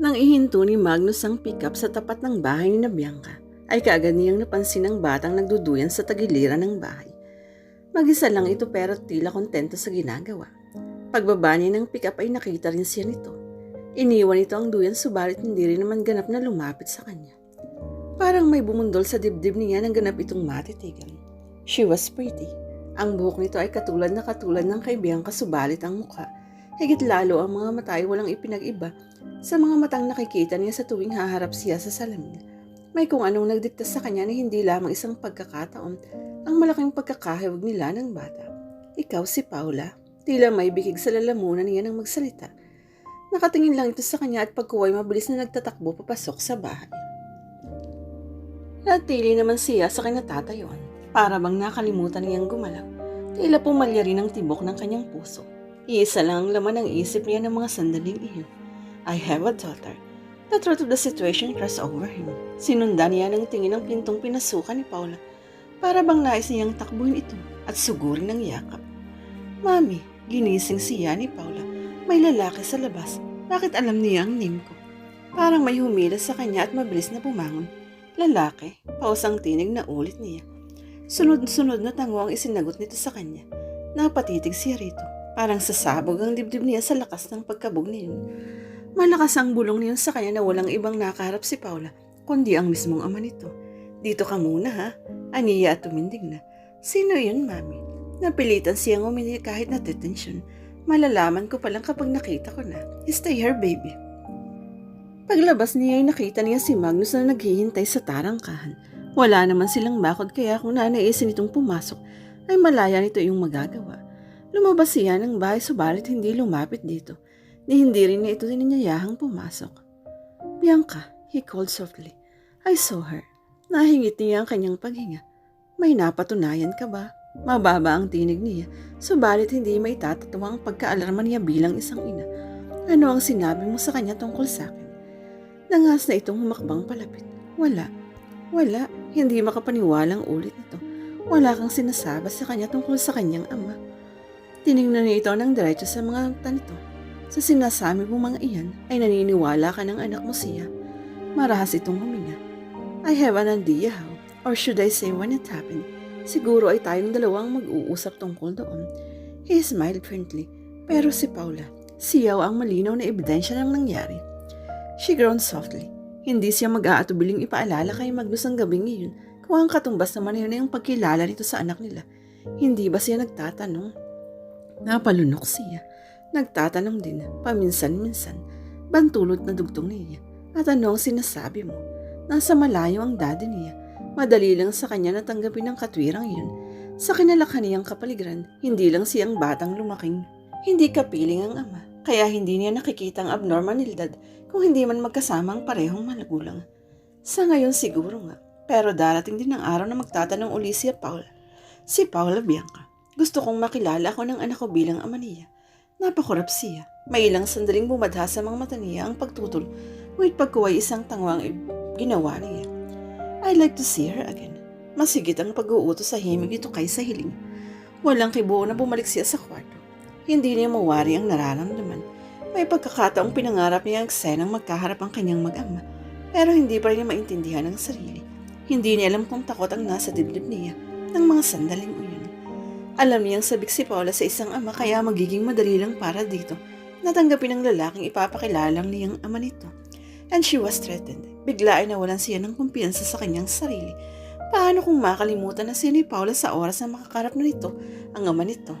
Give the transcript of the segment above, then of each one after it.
Nang ihinto ni Magnus ang pickup sa tapat ng bahay ni na Bianca, ay kaagad niyang napansin ang batang nagduduyan sa tagiliran ng bahay. Mag-isa lang ito pero tila kontento sa ginagawa. Pagbaba niya ng pickup ay nakita rin siya nito. Iniwan ito ang duyan subalit hindi rin naman ganap na lumapit sa kanya. Parang may bumundol sa dibdib niya nang ganap itong matitigan. She was pretty. Ang buhok nito ay katulad na katulad ng kaibigang kasubalit ang mukha. Higit lalo ang mga mata ay walang ipinag-iba sa mga matang nakikita niya sa tuwing haharap siya sa salamin. May kung anong nagdikta sa kanya na hindi lamang isang pagkakataon ang malaking pagkakahiwag nila ng bata. Ikaw si Paula. Tila may bigig sa lalamunan niya ng magsalita. Nakatingin lang ito sa kanya at pagkuway mabilis na nagtatakbo papasok sa bahay. Natili naman siya sa kinatatayuan. Para bang nakalimutan niyang gumalaw. Tila pumalya rin ang tibok ng kanyang puso. Iisa lang ang laman ng isip niya ng mga sandaling iyon. I have a daughter. The truth of the situation crossed over him. Sinundan niya ng tingin ang pintong pinasukan ni Paula. Para bang nais niyang takbuhin ito at sugurin ng yakap. Mami, ginising siya ni Paula. May lalaki sa labas. Bakit alam niya ang name ko? Parang may humila sa kanya at mabilis na bumangon. Lalaki, pausang tinig na ulit niya. Sunod-sunod na tango ang isinagot nito sa kanya. Napatitig siya rito. Parang sasabog ang dibdib niya sa lakas ng pagkabog niyon. Malakas ang bulong niyon sa kanya na walang ibang nakaharap si Paula, kundi ang mismong ama nito. Dito ka muna ha, aniya at tumindig na. Sino yun, mami? Napilitan siyang umili kahit na detention. Malalaman ko palang kapag nakita ko na. Stay here, baby. Paglabas niya ay nakita niya si Magnus na naghihintay sa tarangkahan. Wala naman silang bakod kaya kung nanaisin itong pumasok ay malaya nito yung magagawa. Lumabas siya ng bahay subalit hindi lumapit dito. Ni hindi rin niya ito ninyayahang pumasok. Bianca, he called softly. I saw her. Nahingit niya ang kanyang paghinga. May napatunayan ka ba? Mababa ang tinig niya, subalit hindi may tatatawa ang pagkaalarma niya bilang isang ina. Ano ang sinabi mo sa kanya tungkol sa akin? Nangas na itong humakbang palapit. Wala. Wala. Hindi makapaniwalang ulit nito. Wala kang sinasaba sa kanya tungkol sa kanyang ama. Tinignan niya ito ng diretso sa mga mata nito. Sa sinasabi mo mga iyan ay naniniwala ka ng anak mo siya. Marahas itong huminga. I have an idea how, or should I say when it happened. Siguro ay tayong dalawang mag-uusap tungkol doon. He smiled friendly. Pero si Paula, siyaw ang malinaw na ebidensya ng nangyari. She groaned softly. Hindi siya mag-aatubiling ipaalala kay Magnus ang gabing iyon kung ang katumbas naman yun ay ang pagkilala nito sa anak nila. Hindi ba siya nagtatanong? Napalunok siya. Nagtatanong din, paminsan-minsan. Bantulot na dugtong niya. At ano sinasabi mo? Nasa malayo ang daddy niya. Madali lang sa kanya na tanggapin ang katwirang yun. Sa kinalakhan niyang kapaligiran, hindi lang siyang batang lumaking. Hindi kapiling ang ama, kaya hindi niya nakikita ang abnormalidad kung hindi man magkasama ang parehong malagulang. Sa ngayon siguro nga, pero darating din ang araw na magtatanong uli si Paul. Si Paula Bianca. Gusto kong makilala ako ng anak ko bilang ama niya. Napakurap siya. May ilang sandaling bumadha sa mga mata niya ang pagtutol, ngunit pagkuway isang tangwang ginawa niya. I'd like to see her again. Masigit ang pag-uutos sa himig ito kaysa hiling. Walang kibuo na bumalik siya sa kwarto. Hindi niya mawari ang nararamdaman. May pagkakataong pinangarap niya ang senang magkaharap ang kanyang mag-ama. Pero hindi pa rin niya maintindihan ang sarili. Hindi niya alam kung takot ang nasa dibdib niya ng mga sandaling uyon. Alam niyang sabik si Paula sa isang ama kaya magiging madali lang para dito. Natanggapin ng lalaking ipapakilalang niyang ama nito. And she was threatened. Bigla ay nawalan siya ng kumpiyansa sa kanyang sarili. Paano kung makalimutan na siya ni Paula sa oras na makakarap na nito ang ama nito?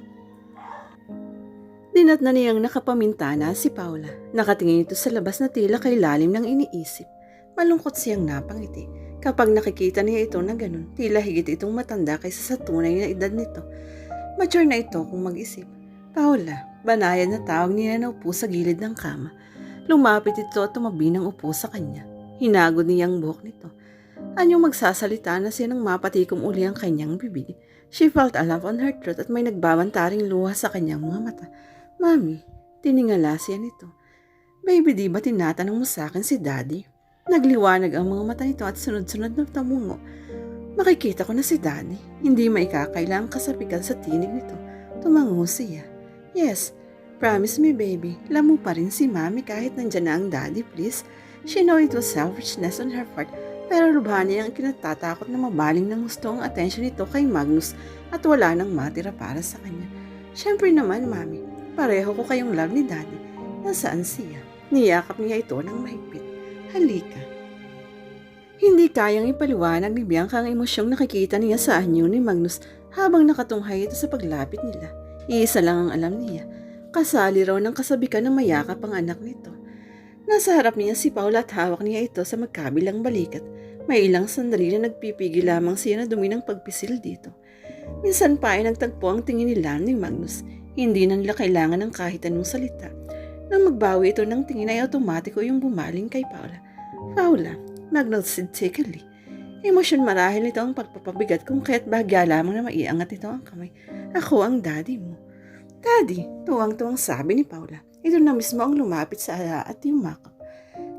Dinat na niyang nakapamintana si Paula. Nakatingin ito sa labas na tila kay lalim ng iniisip. Malungkot siyang napangiti. Kapag nakikita niya ito na ganun, tila higit itong matanda kaysa sa tunay na edad nito. Mature na ito kung mag-isip. Paula, banayan na tawag niya na upo sa gilid ng kama. Lumapit ito at tumabi ng upo sa kanya. Hinagod niya ang buhok nito. Anyong magsasalita na siya nang mapatikom uli ang kanyang bibig. She felt a lump on her throat at may nagbabantaring luha sa kanyang mga mata. Mami, tiningala siya nito. Baby, di ba tinatanong mo sa akin si Daddy? Nagliwanag ang mga mata nito at sunod-sunod na tamungo. Makikita ko na si Daddy. Hindi maikakailang kasapikan sa tinig nito. Tumango siya. Yes, Promise me, baby, lamo pa rin si mami kahit nandyan na ang daddy, please. She know it was selfishness on her part, pero lubha niya ang kinatatakot na mabaling ng gusto ang attention nito kay Magnus at wala nang matira para sa kanya. Siyempre naman, mami, pareho ko kayong love ni daddy. Nasaan siya? Niyakap niya ito ng mahigpit. Halika. Hindi kayang ipaliwanag ni Bianca ang emosyong nakikita niya sa anyo ni Magnus habang nakatunghay ito sa paglapit nila. Iisa lang ang alam niya. Kasali raw ng kasabikan na mayakap ang anak nito. Nasa harap niya si Paula at hawak niya ito sa magkabilang balikat. May ilang sandali na nagpipigil lamang siya na dumi ng pagpisil dito. Minsan pa ay nagtagpo ang tingin nila ni Magnus. Hindi na nila kailangan ng kahit anong salita. Nang magbawi ito ng tingin ay automatiko yung bumaling kay Paula. Paula, Magnus said tickily. Emosyon marahil nito ang pagpapabigat kung kaya't bahagya lamang na maiangat ito ang kamay. Ako ang daddy mo. Daddy, tuwang-tuwang sabi ni Paula. Ito na mismo ang lumapit sa ala at yumakap.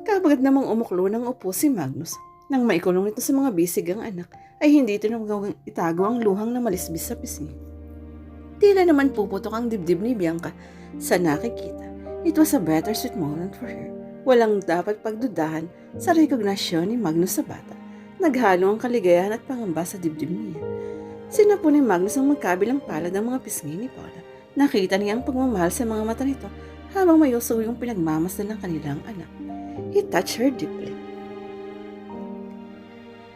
Kabagat namang umuklo ng upo si Magnus. Nang maikulong ito sa mga bisig ang anak, ay hindi ito nagawang itago ang luhang na malisbis sa pisngi. Tila naman puputok ang dibdib ni Bianca sa nakikita. It was a bittersweet moment for her. Walang dapat pagdudahan sa rekognasyon ni Magnus sa bata. Naghalo ang kaligayahan at pangamba sa dibdib niya. Sinapo ni Magnus ang magkabilang palad ng mga pisngi ni Paula. Nakita niya ang pagmamahal sa mga mata nito habang mayuso yung pinagmamasdan ng kanilang anak. He touched her deeply.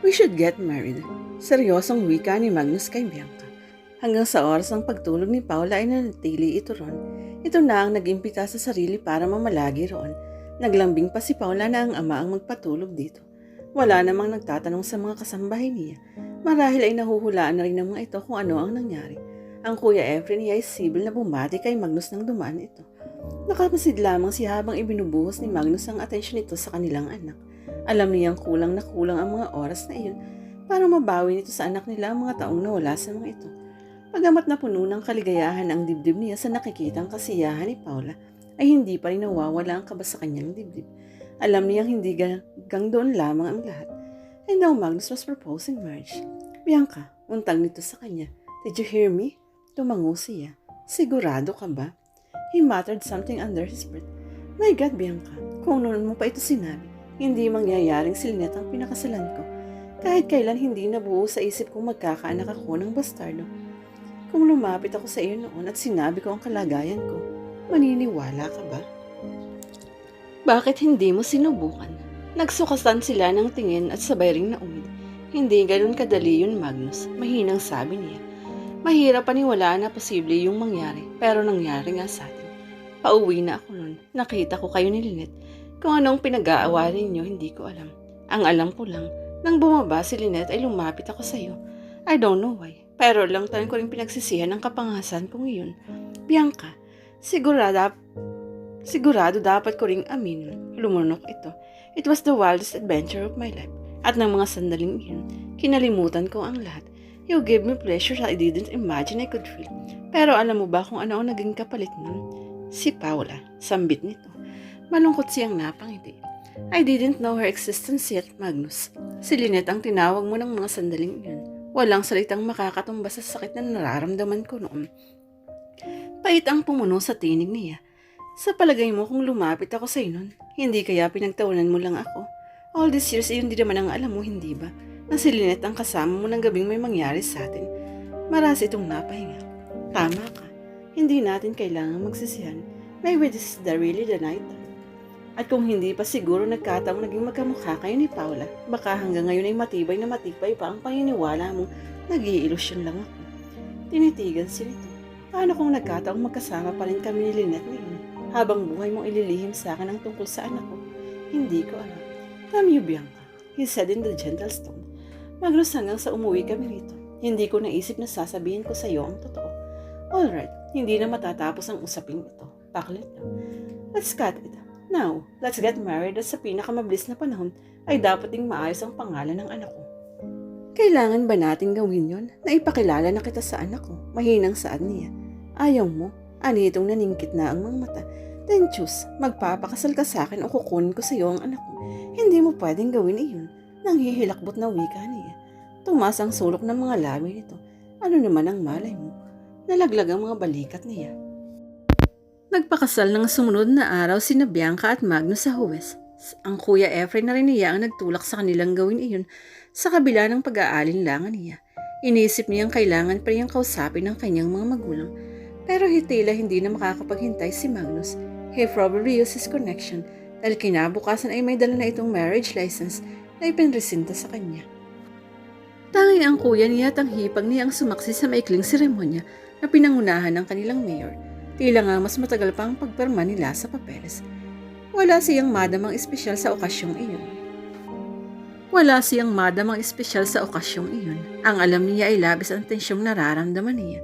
We should get married. Seryosong wika ni Magnus kay Bianca. Hanggang sa oras ng pagtulog ni Paula ay nanatili ito ron. Ito na ang nag-impita sa sarili para mamalagi roon. Naglambing pa si Paula na ang ama ang magpatulog dito. Wala namang nagtatanong sa mga kasambahay niya. Marahil ay nahuhulaan na rin ng mga ito kung ano ang nangyari. Ang kuya Efren niya ay sibil na bumati kay Magnus nang dumaan ito. Nakamasid lamang siya habang ibinubuhos ni Magnus ang atensyon nito sa kanilang anak. Alam niyang kulang na kulang ang mga oras na iyon para mabawi nito sa anak nila ang mga taong nawala sa mga ito. Pagamat na puno ng kaligayahan ang dibdib niya sa nakikitang kasiyahan ni Paula, ay hindi pa rin nawawala ang kaba sa kanyang dibdib. Alam niyang hindi hanggang doon lamang ang lahat. And now Magnus was proposing marriage. Bianca, untang nito sa kanya. Did you hear me? Tumango siya. Sigurado ka ba? He muttered something under his breath. My God, Bianca, kung noon mo pa ito sinabi, hindi mangyayaring si Lynette ang pinakasalan ko. Kahit kailan hindi nabuo sa isip kong magkakaanak ako ng bastardo. Kung lumapit ako sa iyo noon at sinabi ko ang kalagayan ko, maniniwala ka ba? Bakit hindi mo sinubukan? Nagsukasan sila ng tingin at sabay ring naumid. Hindi ganun kadali yun, Magnus. Mahinang sabi niya. Mahirap paniwalaan na posible yung mangyari, pero nangyari nga sa atin. Pauwi na ako nun. Nakita ko kayo ni Lynette. Kung anong pinag-aawarin niyo, hindi ko alam. Ang alam ko lang, nang bumaba si Lynette ay lumapit ako sa iyo. I don't know why. Pero lang taon ko rin pinagsisihan ng kapangasan kong iyon. Bianca, sigurado, sigurado dapat ko ring aminin. Lumunok ito. It was the wildest adventure of my life. At ng mga sandaling iyon, kinalimutan ko ang lahat. You gave me pleasure I didn't imagine I could feel. Pero alam mo ba kung ano ang naging kapalit nun? Si Paula, sambit nito. Malungkot siyang napangiti. I didn't know her existence yet, Magnus. Si Lynette ang tinawag mo ng mga sandaling iyon. Walang salitang makakatumba sa sakit na nararamdaman ko noon. Pait ang pumuno sa tinig niya. Sa palagay mo kung lumapit ako sa nun, hindi kaya pinagtawanan mo lang ako? All these years, iyon di naman ang alam mo, hindi ba? Na si Lynette ang kasama mo ng gabing may mangyari sa atin. Maras itong napahinga. Tama ka. Hindi natin kailangang magsisihan. Maybe this is the really the night. At kung hindi pa siguro nagkataong naging magkamukha kayo ni Paula, baka hanggang ngayon ay matibay na matibay pa ang paniniwala mo nag-iilusyon lang ako. Tinitigan si Rito. Paano kung nagkataong magkasama pa rin kami ni Lynette ngayon? Habang buhay mong ililihim sa akin ang tungkol sa anak ko, hindi ko alam. Come you, Bianca, he said in the gentle tone. Maglos hanggang sa umuwi kami rito. Hindi ko naisip na sasabihin ko sa iyo ang totoo. Alright, hindi na matatapos ang usaping ito. Paklit na. Let's cut it. Now, let's get married at sa pinakamabilis na panahon ay dapat ding maayos ang pangalan ng anak ko. Kailangan ba nating gawin yon? Na ipakilala na kita sa anak ko. Mahinang saan niya. Ayaw mo. Anitong naningkit na ang mga mata. Then choose, magpapakasal ka sa akin o kukunin ko sa iyo ang anak ko. Hindi mo pwedeng gawin iyon. Nang hihilakbot na wika niya. Tumas ang sulok ng mga labi nito. Ano naman ang malay mo? Nalaglag ang mga balikat niya. Nagpakasal ng sumunod na araw sina Bianca at Magnus sa Huwes. Ang kuya Efren na rin niya ang nagtulak sa kanilang gawin iyon sa kabila ng pag-aalinlangan niya. Inisip niyang kailangan pa niyang kausapin ng kanyang mga magulang. Pero hitila hindi na makakapaghintay si Magnus. Probably used his connection dahil kinabukasan ay may dala na itong marriage license na ipinresinta sa kanya. Tanging ang kuya niya at ang hipag niya ang sumaksi sa maikling seremonya na pinangunahan ng kanilang mayor. Tila nga mas matagal pa ang pagperma nila sa papeles. Wala siyang madamang espesyal sa okasyong iyon. Wala siyang madamang espesyal sa okasyong iyon. Ang alam niya ay labis ang tensyong nararamdaman niya.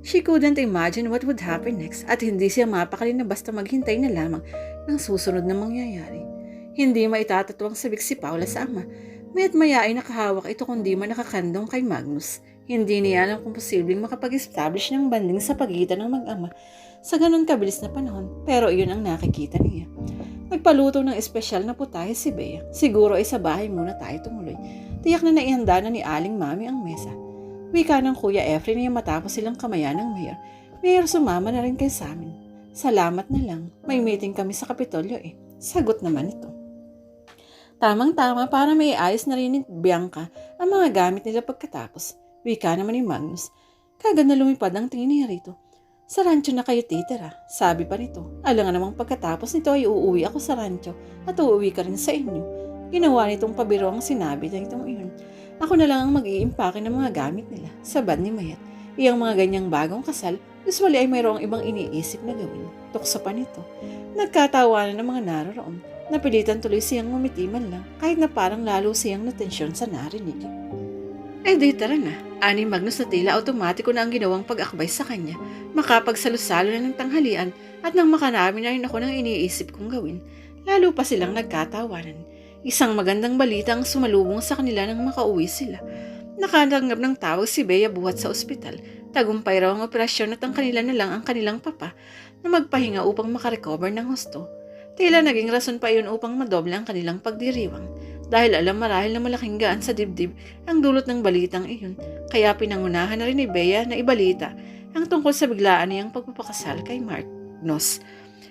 She couldn't imagine what would happen next at hindi siya mapakali na basta maghintay na lamang ng susunod na mangyayari. Hindi maitatatuwang sabik si Paula sa ama. Mayat maya ay nakahawak ito kundi man nakakandong kay Magnus. Hindi niya alam kung posibleng makapag-establish ng banding sa pagitan ng mag-ama sa ganun kabilis na panahon, pero iyon ang nakikita niya. Nagpaluto ng espesyal na putahe si Bea. Siguro ay sa bahay muna tayo tumuloy. Tiyak na naihanda na ni Aling Mami ang mesa. Wika ng Kuya Efren niya matapos silang kamayan ng mayor. Mayor sumama na rin kay sa amin. Salamat na lang. May meeting kami sa Kapitolyo eh. Sagot naman ito. Tamang-tama para may ayos na rin ni Bianca ang mga gamit nila pagkatapos. Wika naman ni Magnus. Kagad na lumipad ang tingin niya rito. Sa rancho na kayo titira, sabi pa nito. Alam nga namang pagkatapos nito ay uuwi ako sa rancho at uuwi ka rin sa inyo. Ginawa nitong pabiro ang sinabi na itong iyon. Ako na lang ang mag-iimpake ng mga gamit nila, sabad ni Mayat. Iyang mga ganyang bagong kasal, usually ay mayroong ibang iniisip na gawin. Tukso pa nito. Nagkatawanan ng mga naroroon. Napilitan tuloy siyang ngumiti man lang kahit na parang lalo siyang natensyon sa narinig. Eh di tara na. Ani Magnus na tila automatiko na ang ginawang pag-akbay sa kanya. Makapagsalusalo na ng tanghalian at nang makanami na rin ako ng iniisip kong gawin. Lalo pa silang nagkatawanan. Isang magandang balita ang sumalubong sa kanila nang makauwi sila. Nakatanggap ng tawag si Bea buhat sa ospital. Tagumpay raw ang operasyon at ang kanila na lang ang kanilang papa na magpahinga upang makarecover ng husto. Tila naging rason pa iyon upang madoble ang kanilang pagdiriwang dahil alam marahil na malaking gaan sa dibdib ang dulot ng balitang iyon. Kaya pinangunahan na rin ni Bea na ibalita ang tungkol sa biglaan niyang pagpapakasal kay Mark Nos.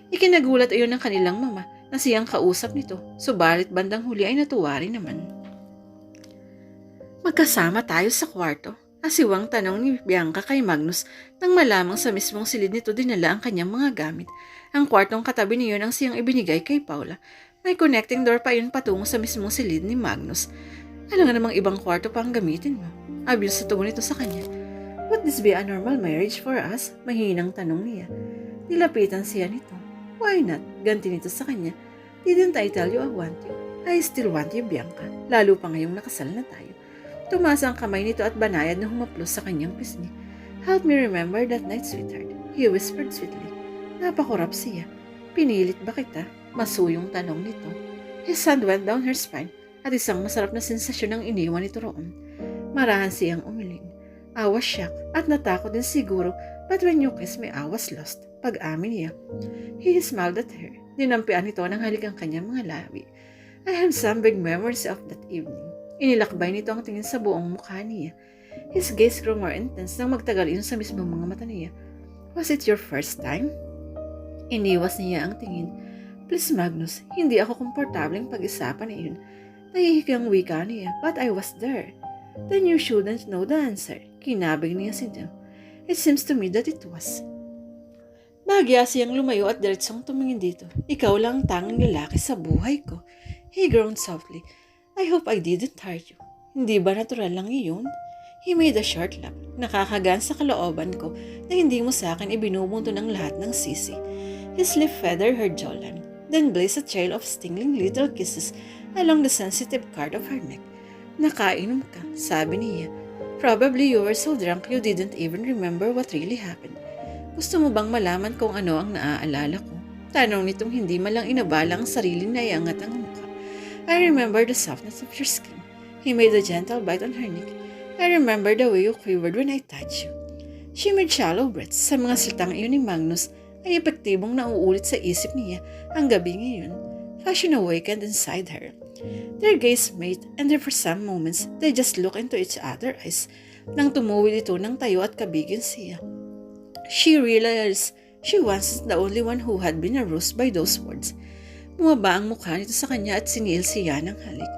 Ikinagulat iyon ng kanilang mama na siyang kausap nito, subalit bandang huli ay natuwa rin naman. Magkasama tayo sa kwarto. Asiwang tanong ni Bianca kay Magnus nang malamang sa mismong silid nito dinala ang kanyang mga gamit. Ang kwartong katabi niyon ang siyang ibinigay kay Paula. May connecting door pa yun patungo sa mismong silid ni Magnus. Ano nga namang ibang kwarto pa ang gamitin mo? Abil sa tugon nito sa kanya. Would this be a normal marriage for us? Mahinang tanong niya. Nilapitan siya nito. Why not? Ganti nito sa kanya. Didn't I tell you I want you? I still want you, Bianca. Lalo pa ngayong nakasal na tayo. Tumasa ang kamay nito at banayad na humaplos sa kanyang pisngi. Help me remember that night, sweetheart. He whispered sweetly. Napakurap siya. Pinilit ba kita? Masuyong tanong nito. His hand went down her spine at isang masarap na sensasyon ang iniwan nito roon. Marahan siyang umiling. I was shocked at natakot din siguro but when you kiss me, I was lost. Pag-amin niya. He smiled at her. Dinampian nito ng halik ang kanyang mga labi. I have some big memories of that evening. Inilakbay nito ang tingin sa buong mukha niya. His gaze grew more intense nang magtagal iyon sa mismong mga mata niya. Was it your first time? Iniwas niya ang tingin. Please Magnus, hindi ako komportableng pag-isapan iyon. Nahihiki ang wika niya, but I was there. Then you shouldn't know the answer. Kinabig niya si Del. It seems to me that it was. Bahagya siyang lumayo at diretsong tumingin dito. Ikaw lang ang tanging lalaki sa buhay ko. He groaned softly. I hope I didn't hurt you. Hindi ba natural lang iyon? He made a short laugh. Nakakagan sa kalooban ko na hindi mo sa akin ibinubunto ng lahat ng sisi. His lip feathered her jawline, then blazed a trail of stinging little kisses along the sensitive part of her neck. Nakainom ka, sabi niya. Probably you were so drunk you didn't even remember what really happened. Gusto mo bang malaman kung ano ang naaalala ko? Tanong nitong hindi malang inabala ang sarili na iangat ang mukha. I remember the softness of your skin. He made a gentle bite on her neck. I remember the way you quivered when I touched you. She made shallow breaths. Sa mga salitang iyon ni Magnus ay epektibong nauulit sa isip niya ang gabi ngayon. Passion awakened inside her. Their gaze met and for some moments they just looked into each other's eyes. Nang tumuwid ito ng tayo at kabigin siya. She realized She was the only one who had been aroused by those words. Bumaba ang mukha nito sa kanya at sinil siya ng halik.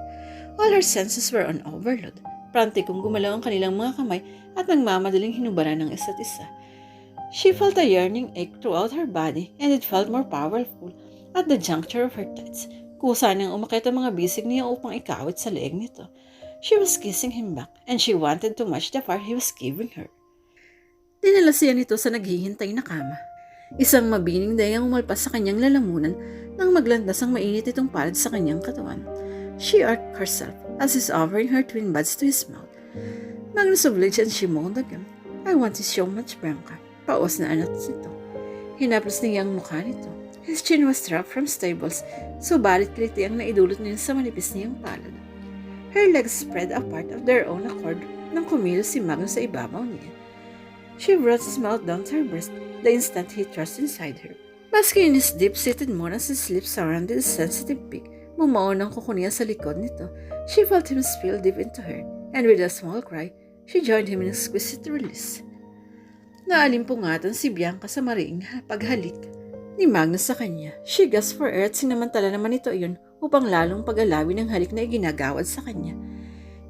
All her senses were on overload. Prantikong gumalaw ang kanilang mga kamay at nagmamadaling hinubaran ng isa't isa. She felt a yearning ache throughout her body and it felt more powerful at the juncture of her tights. Kusa niyang umakit ang mga bisig niya upang ikawit sa leeg nito. She was kissing him back and she wanted to match the fire he was giving her. Dinala siya nito sa naghihintay na kama. Isang mabining dayang umalpas sa kanyang lalamunan nang maglandas ang mainit itong palad sa kanyang katawan. She arched herself as he's offering her twin buds to his mouth. Magnus obliged and she moaned again. I want you so much, Bianca. Paos na anak nito. Hinaplos niya ang mukha nito. His chin was dropped from stables, subalit kiliti ang naidulot niya sa manipis niyang palad. Her legs spread apart of their own accord nang kumilos si Magnus sa ibabaw niya. She brought his mouth down to her breast the instant he thrust inside her. Maski in his deep-seated moan as his lips surrounded his sensitive peak, mumao ng kuko niya sa likod nito. She felt him spill deep into her, and with a small cry, she joined him in exquisite release. Naalimpungatan si Bianca sa mariing paghalik ni Magnus sa kanya. She gasped for air at sinamantala naman ito iyon upang lalong pag-alawin ng halik na iginagawad sa kanya.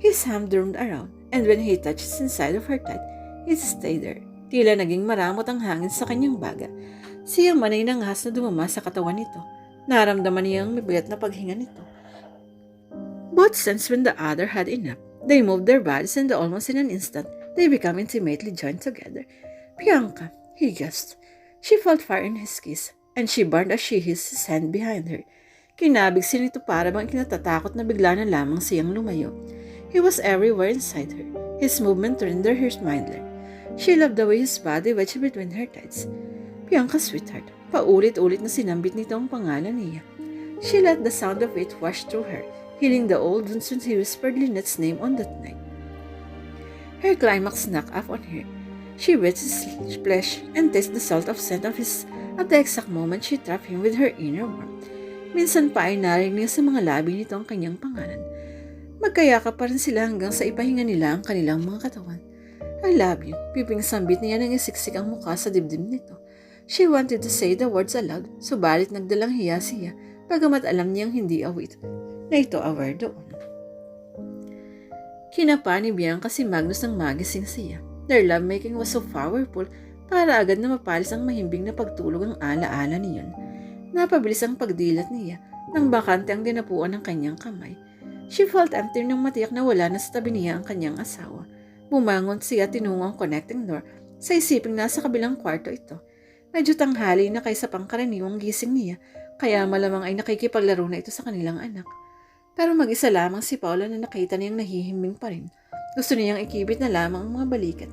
His hand droned around, and when he touched inside of her tight, it stayed there. Tila naging maramot ang hangin sa kanyang baga. Siyang manay ng ahas na dumama sa katawan nito. Naramdaman niya ang mabigat na paghinga nito. Both sensed when the other had enough. They moved their bodies and almost in an instant, they became intimately joined together. Bianca, he gasped. She felt fire in his kiss, and she burned as she hissed his hand behind her. Kinabig siya nito para bang kinatatakot na bigla na lamang siyang lumayo. He was everywhere inside her. His movement rendered her mindless. She loved the way his body wedged between her tights. Bianca, sweetheart, paulit-ulit na sinambit nito ang pangalan niya. She let the sound of it wash through her, healing the old wounds when he whispered Lynette's name on that night. Her climax snuck up on her. She wet his flesh and tasted the salt of scent of his at the exact moment she trapped him with her inner warmth. Minsan pa ay narinig niya sa mga labi nito ang kanyang pangalan. Magkayakap pa rin sila hanggang sa ipahinga nila ang kanilang mga katawan. I love you. Piping sambit niya nang isiksik ang mukha sa dibdib nito. She wanted to say the words aloud, subalit nagdalang hiya siya, bagamat alam niyang hindi awit na ito aware doon. Kinapa ni Bianca si Magnus ng magising siya. Their lovemaking was so powerful para agad na mapalis ang mahimbing na pagtulog ang ala-ala niyon. Napabilis ang pagdilat niya nang bakante ang dinapuan ng kanyang kamay. She felt empty nang matiyak na wala na sa tabi niya ang kanyang asawa. Bumangon siya tinungo ang connecting door sa isiping nasa kabilang kwarto ito. Medyo tanghali na kaysa pangkaraniwang gising niya, kaya malamang ay nakikipaglaro na ito sa kanilang anak. Pero mag-isa lamang si Paula na nakita niyang nahihimbing pa rin. Gusto niyang ikibit na lamang ang mga balikat.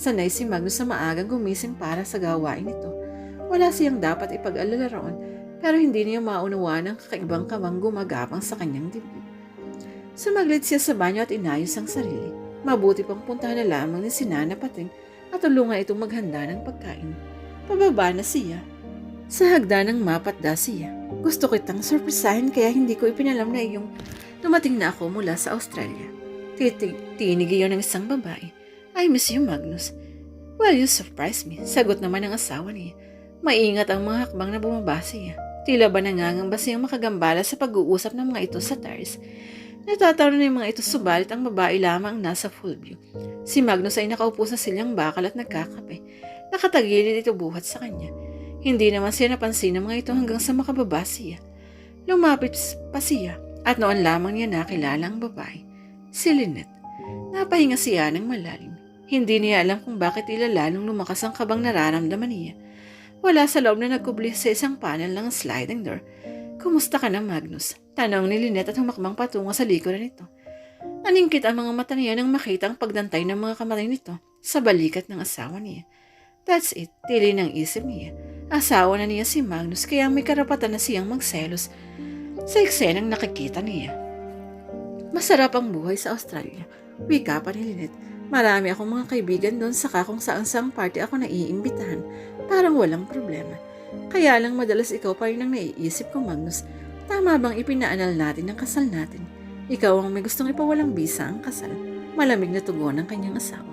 Sanay si Magnus sa maagang gumising para sa gawain ito. Wala siyang dapat ipag-alala roon, pero hindi niya maunawaan ang kakaibang kamang gumagapang sa kanyang dibdib. Sumaglit siya sa banyo at inayos ang sarili. Mabuti pang puntahan na lamang ni Sinana Pating at tulungan itong maghanda ng pagkain. Pababa na siya. Sa hagdanang mapatda siya. Gusto kitang surprisahin kaya hindi ko ipinalam na iyong dumating na ako mula sa Australia. Titig tinig iyon ng isang babae. I miss you, Magnus. Well, you surprised me. Sagot naman ng asawa niya. Maingat ang mga hakbang na bumaba siya. Tila ba nangangamba siyang makagambala sa pag-uusap ng mga ito sa terrace. Natatawa na yung mga ito subalit ang babae lamang nasa full view. Si Magnus ay nakaupo sa silyang bakal at nagkakape. Nakatagilid ito buhat sa kanya. Hindi naman siya napansin ng mga ito hanggang sa makababa siya. Lumapit pa siya at noon lamang niya nakilala ang babae. Si Lynette. Napahinga siya ng malalim. Hindi niya alam kung bakit ila lalong lumakas ang kabang nararamdaman niya. Wala sa loob na nagkubli sa isang panel ng sliding door. Kumusta ka na, Magnus? Tanong ni Lynette at humakbang patungo sa likuran nito. Naningkit ang mga mata niya nang makita ang pagdantay ng mga kamay nito sa balikat ng asawa niya. That's it, tili ng isip niya. Asawa na niya si Magnus kaya may karapatan na siyang magselos sa eksenang nakikita niya. Masarap ang buhay sa Australia. Wika pa ni Lynette. Marami akong mga kaibigan doon saka kung saan saang party ako naiimbitahan. Parang walang problema. Kaya lang madalas ikaw pa rin ang naiisip ko, Magnus. Tama bang ipinaanal natin ang kasal natin? Ikaw ang may gustong ipawalang bisa ang kasal. Malamig na tugon ng kanyang asawa.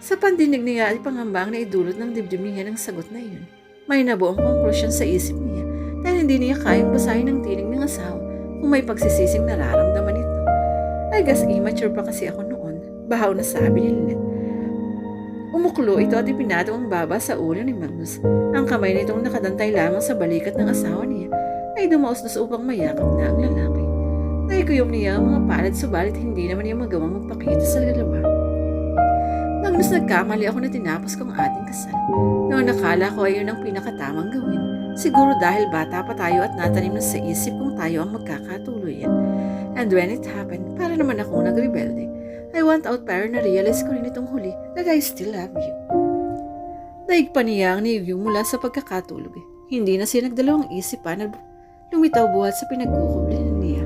Sa pandinig niya ay pangambang na idulot ng dibdib niya ng sagot na iyon. May nabuong konklusyon sa isip niya dahil hindi niya kayang basahin ang tiling ng asawa kung may pagsisising nararamdaman ito. I guess immature pa kasi ako noon. Bahaw na sabi ni Lynette. Umuklo ito at ipinatong ang baba sa ulo ni Magnus. Ang kamay nitong nakadantay lamang sa balikat ng asawa niya ay dumaos-dos upang mayakap na ang lalaki. Naikuyom niya ang mga palad subalit hindi naman niya magawang magpakita sa dalawa. Magnus nagkamali ako na tinapos ko ang ating kasal. Noon nakala ko ay yun ang pinakatamang gawin. Siguro dahil bata pa tayo at natanim na sa isip kung tayo ang magkakatuluyan. And when it happened, para naman ako nagrebelde. I went out pero na-realize ko rin itong huli that I still love you. Daig pa niya ang niyog mula sa pagkakatulog. Hindi na siya nagdalawang isip pa na lumitaw buhat sa pinagkukubli niya.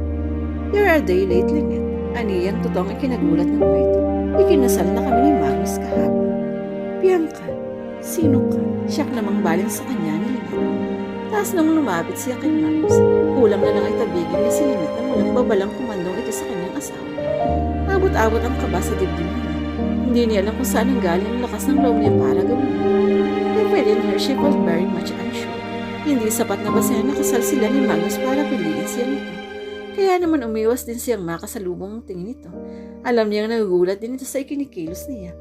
You're a day late, Lynette. Aniyang totoong ikinagulat ng mga ito. Ikinasal na kami ni Magnus kahapon. Bianca, sino ka? Siyak namang baling sa kanya ni Lynette. Taas nang lumapit siya kay Magnus. Kulang na lang ay tabigin niya si Lynette na walang babalang kumandong ito sa kanyang asawa. Abot-abot ang kaba sa dibdib niya. Hindi niya alam kung saan ang galing ang lakas ng loob niya para gawin. If within her, she felt very much unsure. Hindi sapat na basehan na kasal sila ni Magnus para piliin siya nito. Kaya naman umiwas din siyang makasalubong ang tingin nito. Alam niyang nagugulat din ito sa ikinikilos niya.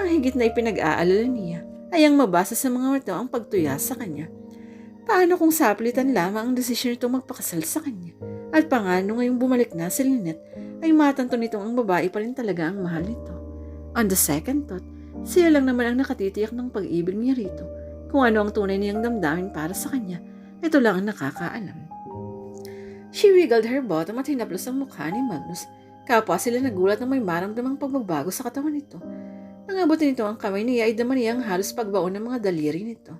Ang higit na ipinag-aalala niya ay ang mabasa sa mga mata ang pagtuya sa kanya. Paano kung saplitan lamang ang desisyon nitong magpakasal sa kanya? At pangano ngayong bumalik na si Lynette ay matanto nitong ang babae pa rin talaga ang mahal nito. On the second thought, siya lang naman ang nakatitiyak ng pag-ibig niya rito. Kung ano ang tunay niyang damdamin para sa kanya, ito lang ang nakakaalam. She wiggled her bottom at hinaplos ang mukha ni Magnus. Kapwa sila nagulat na may maramdamang pagbabago sa katawan nito. Nang abutin nito ang kamay niya ay dama niya ang halos pagbaon ng mga daliri nito.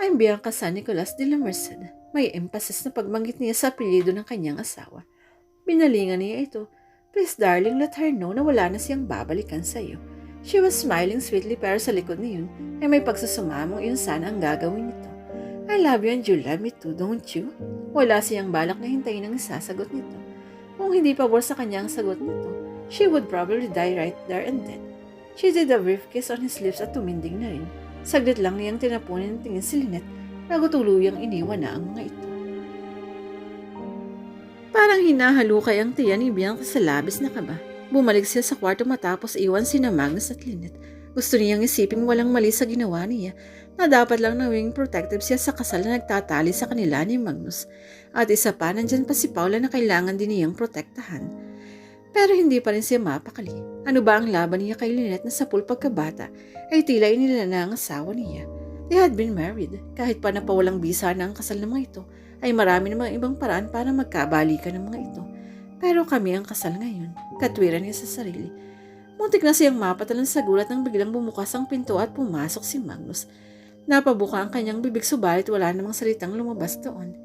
I'm Bianca San Nicolas de la Merced. May emphasis na pagbanggit niya sa apelyido ng kanyang asawa. Binalingan niya ito. Please darling, let her know na wala na siyang babalikan sa iyo. She was smiling sweetly pero sa likod niyon ay may pagsusumamong iyon sana ang gagawin nito. I love you and you love me too, don't you? Wala siyang balak na hintayin ang isasagot nito. Kung hindi pabor sa kanya ang sagot nito, she would probably die right there and then. She did a brief kiss on his lips at tumindig na rin. Saglit lang niyang tinapunin ng tingin si Lynette bago tuluyang iniwan na ang mga ito. Parang hinahalukay ang tiyan ni Bianca sa labis na kaba. Bumalik siya sa kwarto matapos iwan sina Magnus at Lynette. Gusto niyang isiping walang mali sa ginawa niya na dapat lang nawing protective siya sa kasal na nagtatali sa kanila ni Magnus. At isa pa, nandyan pa si Paula na kailangan din niyang protektahan. Pero hindi pa rin siya mapakali. Ano ba ang laban niya kay Lynette na sa pool pagkabata ay tila inila na ang asawa niya. They had been married. Kahit pa napawalang bisa na ang kasal ng mga ito, ay marami ng mga ibang paraan para magkabalikan ng mga ito. Pero kami ang kasal ngayon. Katwiran niya sa sarili. Muntik na siyang mapatalan sa gulat nang biglang bumukas ang pinto at pumasok si Magnus. Napabuka ang kanyang bibig subalit wala namang salitang lumabas doon.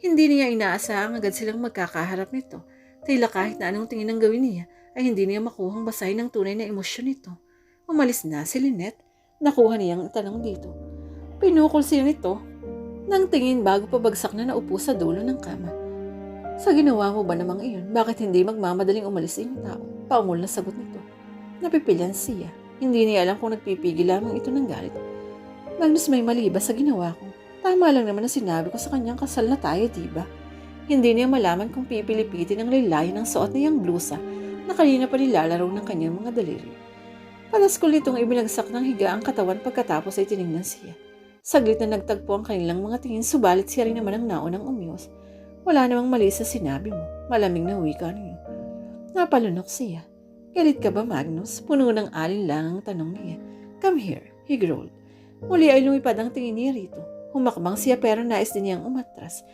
Hindi niya inaasahang agad silang magkakaharap nito. Tila kahit na anong tingin ang gawin niya ay hindi niya makuhang basahin ang tunay na emosyon nito. Umalis na si Lynette. Nakuha niyang tanong dito. Pinukol siya nito nang tingin bago pabagsak na naupo sa dulo ng kama. Sa ginawa mo ba namang iyon, bakit hindi magmamadaling umalis yung tao? Paumol na sagot nito. Napipilyan siya. Hindi niya alam kung nagpipigil lamang ito ng galit. Magnus may mali ba sa ginawa ko? Tama lang naman ang sinabi ko sa kanyang kasal na tayo, di ba? Hindi niya malaman kung pipilipitin ang laylayan ng suot niyang blusa na kanina pa nilalaro ng kanyang mga daliri. Palaskol nitong ibinagsak ng higa ang katawan pagkatapos ay tinignan siya. Saglit na nagtagpo ang kanilang mga tingin subalit siya rin naman ang naunang umiwas. Wala namang mali sa sinabi mo. Malamig na wika niyo. Napalunok siya. Galit ka ba, Magnus? Puno ng alin lang ang tanong niya. Come here, he growled. Muli ay lumipad ang tingin niya rito. Humakbang siya pero nais din niyang umatras.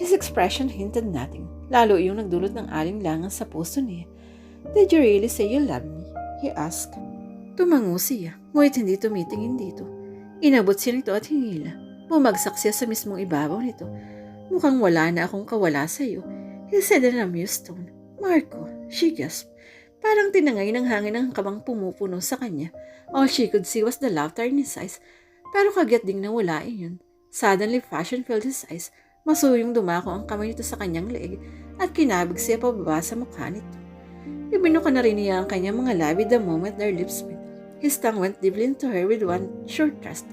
His expression hinted nothing. Lalo yung nagdulot ng alinlangan sa puso niya. Did you really say you love me? He asked. Tumango siya, ngunit hindi tumitingin dito. Inabot siya nito at hingila. Bumagsak siya sa mismong ibabaw nito. Mukhang wala na akong kawala sa iyo. He said in a amused tone. Marco, she gasped. Parang tinangay ng hangin ang kabang pumupuno sa kanya. All she could see was the laughter in his eyes. Pero kagyat ding nawala iyon. Suddenly, fashion filled his eyes. Masuyong dumako ang kamay nito sa kanyang leeg at kinabig siya pababa sa mukha nito. Ibinuka na rin niya ang kanyang mga labi the moment their lips met. His tongue went deeply into her with one short thrust.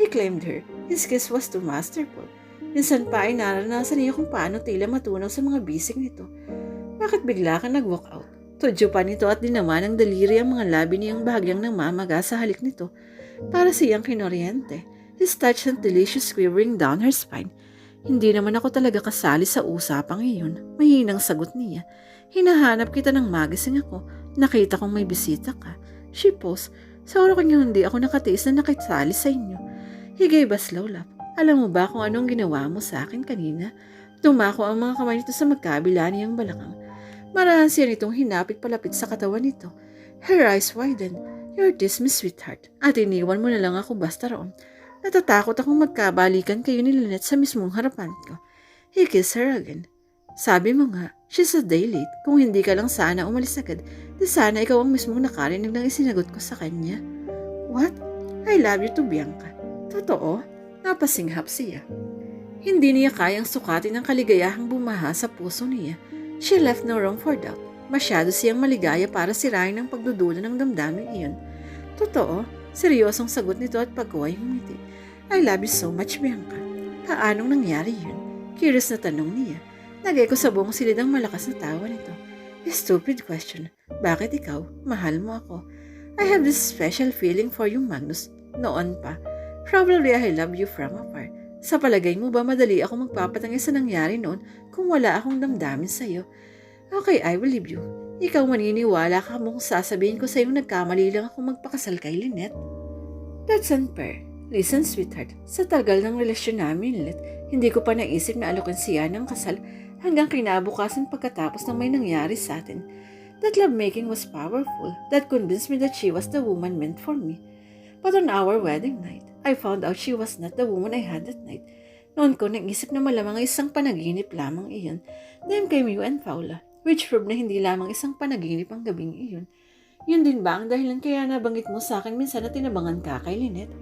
He claimed her. His kiss was too masterful. Minsan pa ay naranasan niya kung paano tila matunaw sa mga bisig nito. Bakit bigla ka nag-walk out? Tudyo pa nito at dinawa ng daliri ang mga labi niyang bahagyang ng mamaga sa halik nito para siyang kinoryente. His touch and delicious quivering down her spine. Hindi naman ako talaga kasali sa usapang iyon. Mahinang sagot niya. Hinahanap kita ng magising ako. Nakita kong may bisita ka. She posed. Sa oras kanya hindi ako nakatiis na nakisali sa inyo. He gave a. Alam mo ba kung anong ginawa mo sa akin kanina? Tumako ang mga kamay nito sa magkabila niyang balakang. Marahan siya nitong hinapit palapit sa katawan nito. Her eyes widened. You're my sweetheart. At iniwan mo na lang ako basta roon. Natatakot akong magkabalikan kayo ni Lynette sa mismong harapan ko. He kissed her again. Sabi mo nga, she's a day late. Kung hindi ka lang sana umalis agad, di sana ikaw ang mismong nakarinig ng isinagot ko sa kanya. What? I love you to Bianca. Totoo? Napasinghap siya. Hindi niya kayang sukatin ang kaligayahang bumaha sa puso niya. She left no room for doubt. Masyado siyang maligaya para sirain ang pagdududa ng damdamin iyon. Totoo, seryosong sagot nito at pagkuhay humiti. I love you so much, Bianca. Paanong nangyari yun? Curious na tanong niya. Lagay ko sa buong silid ang malakas na tawa nito. Stupid question. Bakit ikaw? Mahal mo ako. I have this special feeling for you, Magnus. Noon pa. Probably I love you from afar. Sa palagay mo ba madali ako magpapatangay sa nangyari noon kung wala akong damdamin sa'yo? Okay, I will leave you. Ikaw maniniwala ka mo kung sasabihin ko sa'yo nagkamali lang ako magpakasal kay Lynette. That's unfair. Listen, sweetheart. Sa tagal ng relasyon namin, Lynette, hindi ko pa naisip na alokan siya ng kasal hanggang kinabukasan pagkatapos ng may nangyari sa atin. That lovemaking was powerful. That convinced me that she was the woman meant for me. But on our wedding night, I found out she was not the woman I had that night. Noon ko naisip na malamang isang panaginip lamang iyon. Then came you and Paula, which proved na hindi lamang isang panaginip ang gabing iyon. Yun din ba ang dahilan kaya nabanggit mo sa akin minsan na tinabangan ka kay Lynette?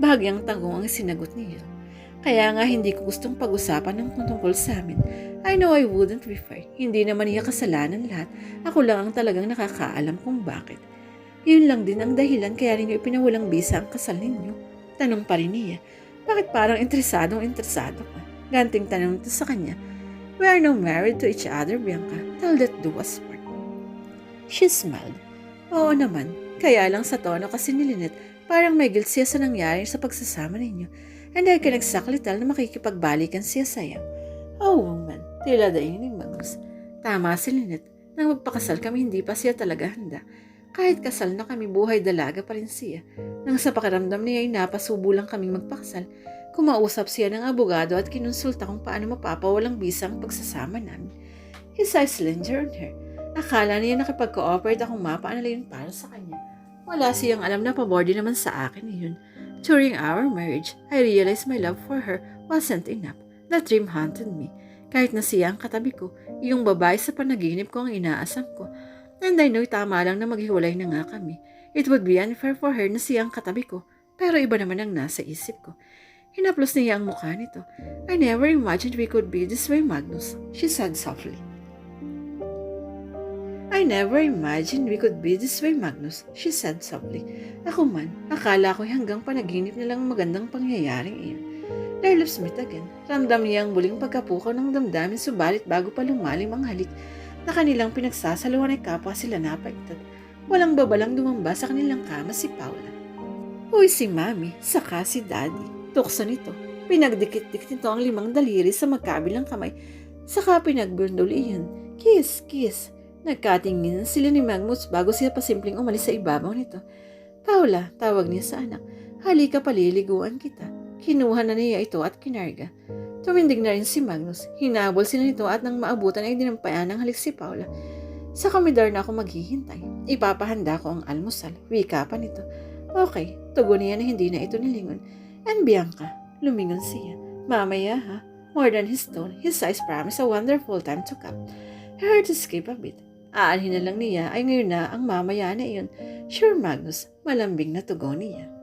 Bahagyang tanggong ang sinagot niya. Kaya nga hindi ko gustong pag-usapan ng tungkol sa amin. I know I wouldn't fair. Hindi naman niya kasalanan lahat. Ako lang ang talagang nakakaalam kung bakit. Yun lang din ang dahilan kaya ninyo ipinawalang bisa ang kasal ninyo. Tanong pa rin niya. Bakit parang interesadong interesado ka? Ganting tanong ito sa kanya. We are now married to each other, Bianca. Till that do us part. She smiled. Oo naman. Kaya lang sa tono kasi ni Lynette, parang may guilt siya sa nangyari sa pagsasama ninyo. And exactly tell na makikipagbalikan siya sa'yo. Oh, woman. Tila daing ni Magnus. Tama si Lynette. Nang magpakasal kami, hindi pa siya talaga handa. Kahit kasal na kami, buhay dalaga pa rin siya. Nang sa pakiramdam niya ay napasubo lang kaming magpakasal, kumausap siya ng abogado at kinonsulta kung paano mapapawalang bisa ang pagsasama namin. His eyes lingered on her. Akala niya nakipag-cooperate akong mapaanalayin para sa kanya. Wala siyang alam na pabor din naman sa akin yun. During our marriage, I realized my love for her wasn't enough. That dream haunted me. Kahit na siya ang katabi ko, yung babae sa panaginip ko ang inaasam ko. And I know tama lang na maghiwalay na nga kami. It would be unfair for her na siya ang katabi ko. Pero iba naman ang nasa isip ko. Hinaplos niya ang mukha nito. I never imagined we could be this way, Magnus, she said softly. I never imagined we could be this way, Magnus, she said softly. Ako man, akala ko hanggang panaginip na lang magandang pangyayaring iyon. Their lips again. Ramdam niya ang muling pagkapukaw ng damdamin subalit bago pa lumalim ang halik na kanilang pinagsasaluhan ay kapwa sila napagtad. Walang babalang dumamba sa kanilang kama si Paula. Uy si Mami, saka si Daddy. Tukso nito. Pinagdikit-dikit nito ang limang daliri sa magkabilang kamay. Saka pinagbundol iyon. Kiss, kiss. Nagkatingin sila ni Magnus bago siya pasimpleng umalis sa ibabaw nito. Paula, tawag niya sa anak. Halika paliliguan kita. Kinuha na niya ito at kinarga. Tumindig na rin si Magnus. Hinabol sila nito at nang maabutan ay dinampayan ng halik si Paula. Sa komedor na ako maghihintay. Ipapahanda ko ang almusal. Wika pa nito. Okay, tugon niya na hindi na ito nilingon. And Bianca, lumingon siya. Mamaya ha. More than his tone, his eyes promise a wonderful time to come. He heard escape a bit. Aanhin na lang niya ay ngayon na ang mamaya na iyon. Sure Magnus, malambing na tugon niya.